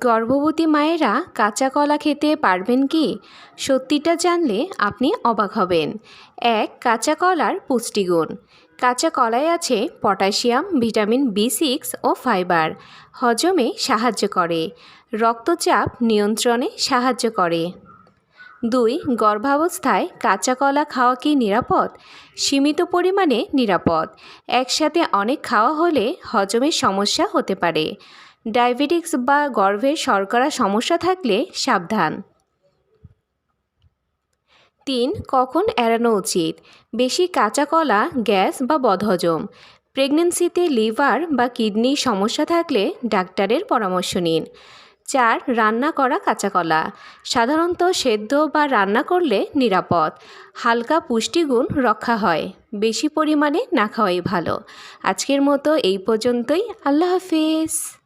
গর্ভবতী মায়েরা কাঁচা কলা খেতে পারবেন কি? সত্যিটা জানলে আপনি অবাক হবেন। এক, কাঁচা কলার পুষ্টিগুণ। কাঁচা কলায় আছে পটাশিয়াম, ভিটামিন বি সিক্স ও ফাইবার। হজমে সাহায্য করে। রক্তচাপ নিয়ন্ত্রণে সাহায্য করে। দুই, গর্ভাবস্থায় কাঁচা কলা খাওয়া কি নিরাপদ? সীমিত পরিমাণে নিরাপদ। একসাথে অনেক খাওয়া হলে হজমের সমস্যা হতে পারে। ডায়াবেটিক্স বা গর্ভের শর্করা সমস্যা থাকলে সাবধান। তিন, কখন এড়ানো উচিত? বেশি কাঁচা কলা, গ্যাস বা বদহজম। প্রেগনেন্সিতে লিভার বা কিডনির সমস্যা থাকলে ডাক্তারের পরামর্শ নিন। চার, রান্না করা কাঁচা কলা। সাধারণত সেদ্ধ বা রান্না করলে নিরাপদ। হালকা পুষ্টিগুণ রক্ষা হয়। বেশি পরিমাণে না খাওয়াই ভালো। আজকের মতো এই পর্যন্তই। আল্লাহ হাফিজ।